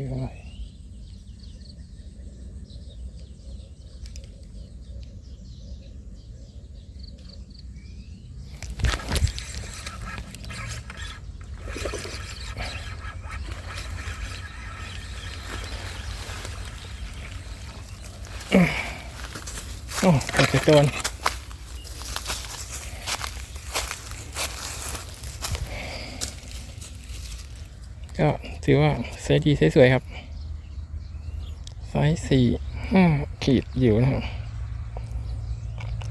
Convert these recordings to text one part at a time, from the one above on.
คืออะไรโอ้กดจะโดนก็ ถือว่าไซส์ดีไซส์สวยครับ ไซส์สี่ห้าขีดอยู่นะครับ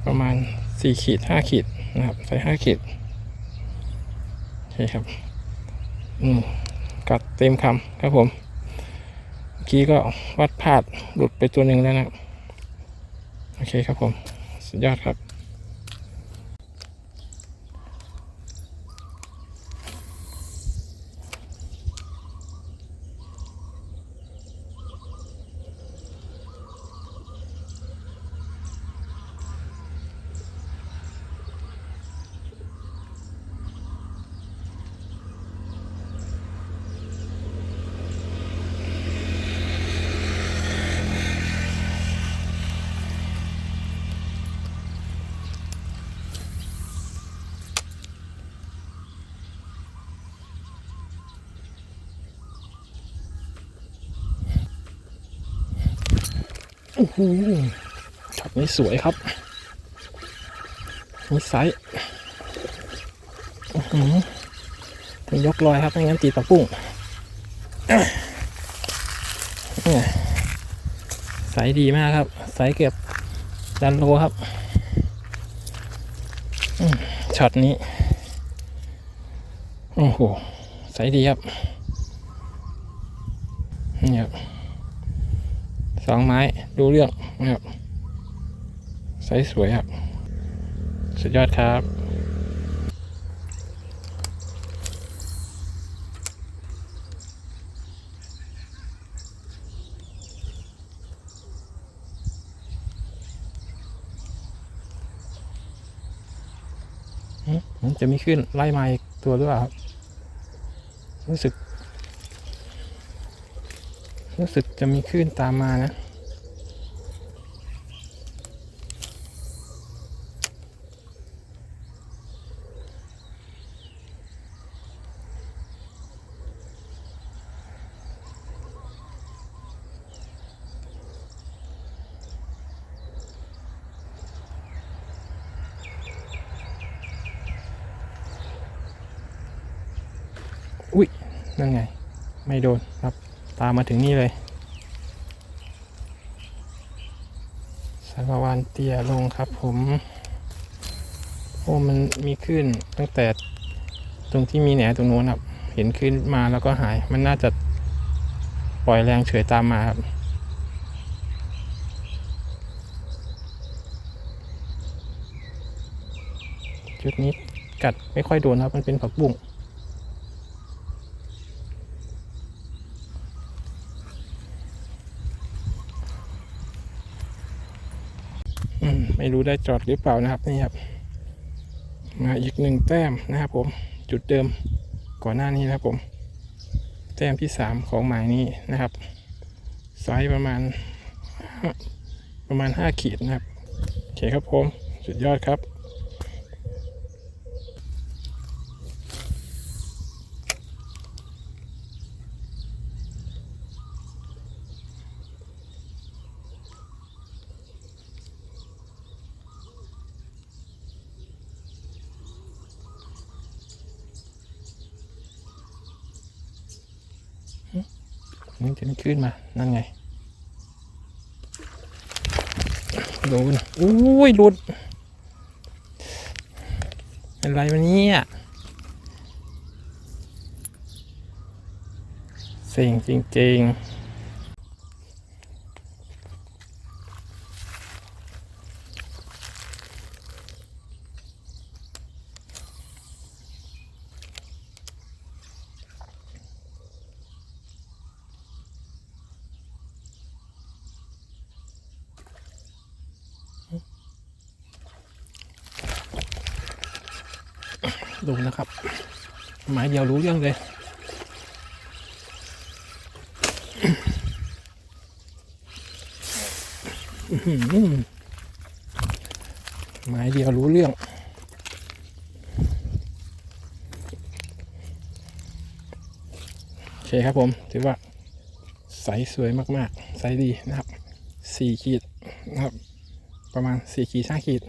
ประมาณสี่ขีดห้าขีดนะครับ ไซส์ห้าขีดโอเคครับ อืมกัดเต็มคำครับผม เมื่อกี้ก็วัดพลาดหลุดไปตัวหนึ่งแล้วนะครับโอเคครับผม สุดยอดครับ โอ้โหช็อตนี้สวยครับนี่ไซส์อื้อหือต้องยกลอยครับไม่งั้นตีตะปุ้งเนี่ยไซส์ดีมากครับ ไซส์เกือบดันโลครับช็อตนี้ โอ้โห ไซส์ดีครับ นี่ครับ สองไม้ดูเรื่องนะครับไซส์สวยครับ สุดยอดครับมันจะมีขึ้นไล่มาอีกตัวด้วยครับ รู้สึก รู้สึกจะมีคลื่นตามมานะ อุ้ยนั่นไง ไม่โดนครับ ตามมาถึงนี่เลยสารวานเตียลงครับผม โอ้มันมีขึ้นตั้งแต่ตรงที่มีแหนตรงโน้นครับ เห็นขึ้นมาแล้วก็หาย มันน่าจะปล่อยแรงเฉยตามมาครับจุดนี้กัดไม่ค่อยโดนครับ มันเป็นผักบุ้ง ไม่รู้ได้จอดหรือเปล่านะครับนี่ครับ มาอีกหนึ่งแต้มนะครับผมจุดเดิมก่อนหน้านี้นะครับผม แต้มที่สามของหมายนี้นะครับไซส์ประมาณ ประมาณห้าขีดนะครับโอเคครับผม สุดยอดครับ นี่จะไม่ขึ้นมา นั่นไงโดนอุ้ยหลุดอะไรวะเนี่ยเสิ่งจริง ๆ ดูนะครับ หมายเดียวรู้เรื่องเลยหือไม้เดียวรู้เรื่องโอเคครับผม ถือว่าใสสวยมากๆ ใสดีนะครับสี่ขีดนะครับ ประมาณสี่ขีดห้าขีด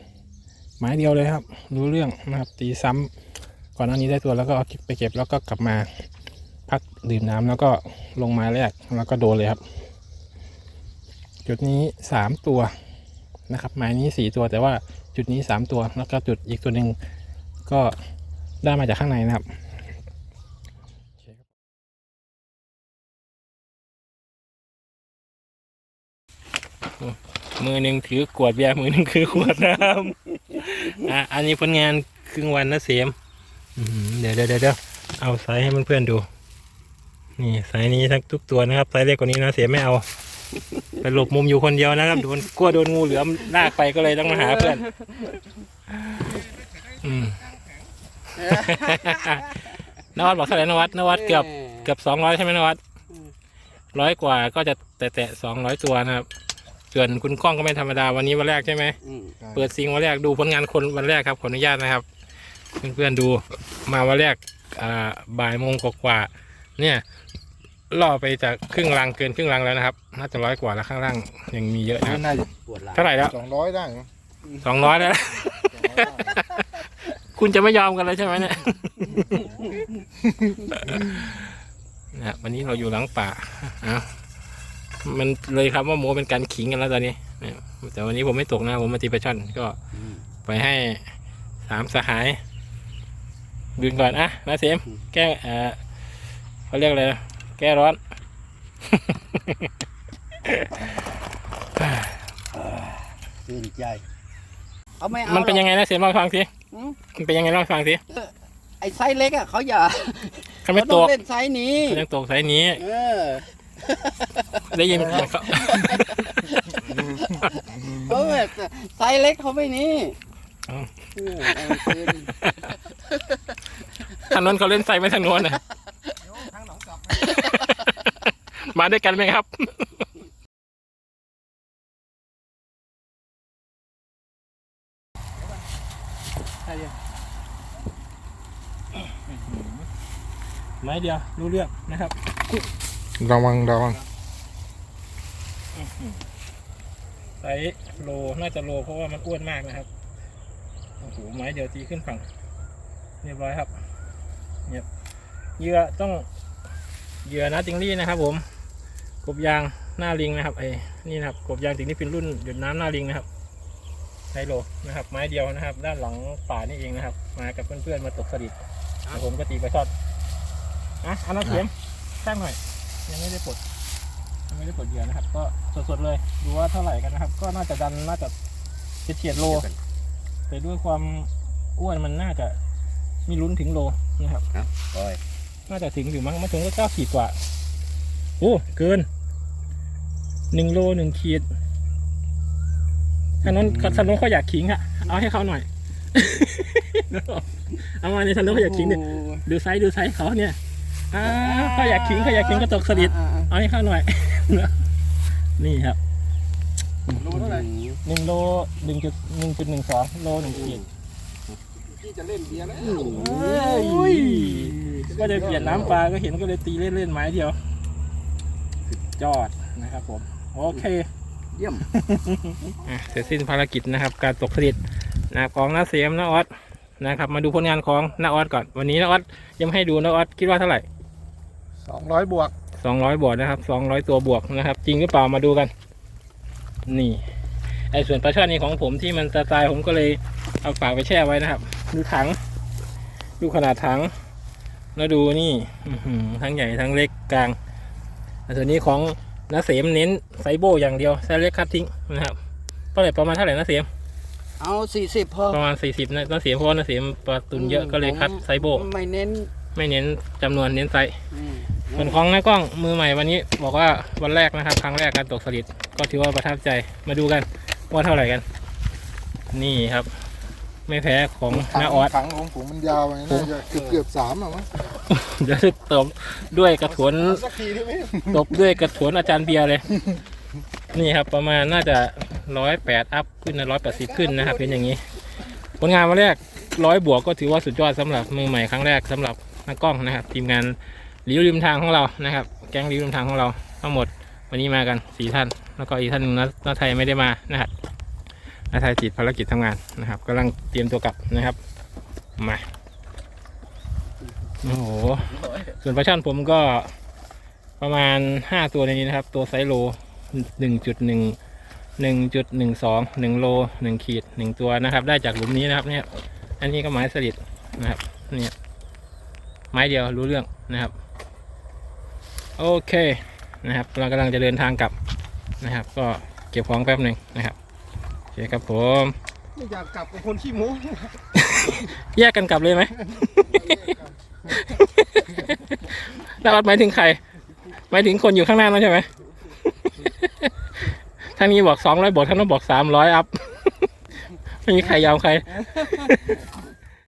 ไม้เดียวเลยครับ รู้เรื่องนะครับ ตีซ้ำ ก่อนหน้านี้ได้ตัวแล้วก็เอาไปเก็บแล้วก็กลับมาพักดื่มน้ำแล้วก็ลงไม้แรกแล้วก็โดนเลยครับ จุดนี้สามตัวนะครับไม้นี้สี่ตัวแต่ว่าจุดนี้สามตัวแล้วก็จุดอีกตัวหนึ่งก็ได้มาจากข้างในนะครับมือหนึ่งถือกวดเบียร์มือหนึ่งคือขวดน้ำอะอันนี้ผลงานครึ่งวันนะเสียม เดี๋ยวเดี๋ยวเดี๋ยวเดี๋ยวเอาไซส์ให้เพื่อนๆดู นี่ไซส์นี้ทั้งทุกตัวนะครับไซส์เล็กกว่านี้นะเสียไม่เอาไปหลบมุมอยู่คนเดียวนะครับโดนกลัวโดนงูเหลือมลากไปก็เลยต้องมาหาเพื่อน อืมนวัดบอกเท่าไหร่นวัดนวัดเกือบเกือบสองร้อยใช่ไหมนวัดร้อยกว่าก็จะแตะๆสองร้อยตัวนะครับส่วนคุณก้องก็ไม่ธรรมดาวันนี้วันแรกใช่ไหมอืมเปิดซิงวันแรกดูผลงานคนวันแรกครับขออนุญาตนะครับ เพื่อนๆดูมาวันแรกอ่าบ่ายโมงกว่าๆเนี่ยล่อไปจากครึ่งรังเกินครึ่งรังแล้วนะครับ น่าจะร้อยกว่าแล้วข้างล่างยังมีเยอะนะครับน่าจะปวดหลังเท่าไหร่แล้วสองร้อยได้มั้งสองร้อยแล้ว200ได้คุณจะไม่ยอมกันเลยใช่ไหมเนี่ยนะวันนี้เราอยู่หลังป่าเอามันเลยครับว่าโมเป็นการขิงกันแล้วตอนนี้เนี่ยแต่วันนี้ผมไม่ตกนะผมมาตีปลาช่อนก็อืมไปให้สามสหาย ดูก่อนอะนะเสมแก้เออเขาเรียกอะไรนะแก้ร้อนชื่นใจ เอาไม่เอามันเป็นยังไงนะเสมเล่าให้ฟังสิอืมมันเป็นยังไงเล่าให้ฟังสิไอ้ไซส์เล็กอะเขาอย่าเขาไม่เขาตต้องกเล่นไซส์นี้ เขายังตกสายนี้ เออได้ยินเขา เขาแบบไซส์เล็กเขาไม่นี่ เอาเออเอาคืนทางนั้นเขาเล่นใส่ไม่ทางโน้นนะมาด้วยกันไหมครับไม้เดียวรู้เรื่องนะครับ ระวังระวังไซส์โลน่าจะโลเพราะว่ามันอ้วนมากนะครับ โอ้โหไม้เดียวตีขึ้นฝั่ง เรียบร้อยครับเนี่ยเหยื่อต้องเหยื่อนะติงลี่นะครับ ผม กบยางหน้าลิงนะครับไอ้นี่นะครับกบยางติงลี่เป็นรุ่นหยดน้ำหน้าลิงนะครับไซโลนะครับ ไม้เดียวนะครับ ด้านหลังป่านี่เองนะครับ มากับเพื่อนๆมาตกสลิดผมก็ตีไปทอดอะอาน้ำเข็มช่งหน่อย ยังไม่ได้ปลดยังไม่ได้ปลดเหยื่อนะครับ ก็สดๆเลย ดูว่าเท่าไหร่กันนะครับ ก็น่าจะดันน่าจะเฉียดโล แต่ด้วยความอ้วนมันน่าจะมีลุ้นถึงโลนะครับปล่อยน่าจะถึงอยู่มั้งไม่ถึงก็เก้าขีดกว่าโอ้เกินหนึ่งโลหนึ่งขีดถนนถนนเขาอยากขิงอะเอาให้เขาหน่อย เอามาในถนนเขาอยากขิงเนี่ยดูไซส์ดูไซส์เขาเนี่ยอ่าเขาอยากขิงเขาอยากขิงก็ตกสลิดอ่าอ่าเอาให้เขาหน่อย นี่ครับ รู้เท่าไหร่หนึ่งโลหนึ่งจุดหนึ่งจุดหนึ่งสองโลหนึ่งขีดพี่จะเล่นเบียร์แล้วเฮ้ยก็จะเปลี่ยนน้ำปลาก็เห็นก็เลยตีเล่นๆไม้เดียวสุดยอดนะครับผม โอเค เยี่ยมอะเสร็จสิ้นภารกิจนะครับ การตกผลิตนะครับของน้าเสียมน้าออสนะครับ มาดูผลงานของน้าออสก่อน วันนี้น้าออสยังไม่ให้ดูน้าออสคิดว่าเท่าไหร่สองร้อยบวกสองร้อยบวกนะครับสองร้อยตัวบวกนะครับ จริงหรือเปล่ามาดูกัน นี่ไอ้ส่วนปลาช่อนนี้ของผมที่มันจะตายผมก็เลยเอาฝากไปแช่ไว้นะครับ ดูถัง ดูขนาดถัง แล้วดูนี่อื้อหือทั้งใหญ่ทั้งเล็กกลางอันส่วนนี้ของนาเสมเน้นไซโบอย่างเดียวไซส์เล็กคัดทิ้งนะครับเท่าไหร่ประมาณเท่าไหร่นาเสมเอาสี่สิบพอประมาณสี่สิบนะนาเสมเพราะว่านาเสมปลาตุนเยอะก็เลยคัดไซโบไม่เน้น ไม่เน้นจำนวนเน้นไซ ส์อืมส่วนของน้ากล้องมือใหม่วันนี้ บอกว่าวันแรกนะครับ ครั้งแรกการตกสลิดก็ถือว่าประทับใจมาดูกันว่าเท่าไหร่กัน นี่ครับ ไม่แพ้ของน้าออสถังของผมมันยาวไงน่าจะเกือบเกือบสามอะมั้งเดี๋ยวจะตบด้วยกระถวนสักทีได้ไหมตบด้วยกระถวนอาจารย์เบียร์เลย นี่ครับประมาณน่าจะร้อยแปดอัพขึ้นนะร้อยแปดสิบขึ้นนะครับเป็นอย่างนี้ ผลงานวันแรกร้อยบวกก็ถือว่าสุดยอดสำหรับมือใหม่ครั้งแรกสำหรับนักกล้องนะครับ ทีมงาน ริ้วริมทางของเรานะครับ แก๊งริ้วริมทางของเราทั้งหมดวันนี้มากันสี่ท่าน แล้วก็อีกท่านหนึ่งนะนาไทยไม่ได้มานะครับนาไทยติดภารกิจทำงานนะครับกำลังเตรียมตัวกลับนะครับมาโอ้โหส่วนปลาช่อนผมก็ประมาณห้าตัวในนี้นะครับ ตัวไซโลหนึ่งจุดหนึ่งหนึ่งจุดหนึ่งสองหนึ่งโลหนึ่งขีดหนึ่งตัวนะครับ ได้จากหลุมนี้นะครับ เนี่ย อันนี้ก็ไม้สลิดนะครับ เนี่ยไม้เดียวรู้เรื่องนะครับ โอเคนะครับ เรากำลังจะเดินทางกลับนะครับ ก็เก็บของแป๊บหนึ่งนะครับโอเคครับผมไม่อยากกลับกับคนขี้โม้แยกกันกลับเลยไหมแล้ววัดหมายถึงใครหมายถึงคนอยู่ข้างหน้านั่นใช่ไหมทางนี้บอกสองร้อยบททางนู้นบอกสามร้อยอัพ ไม่มีใครยอมใคร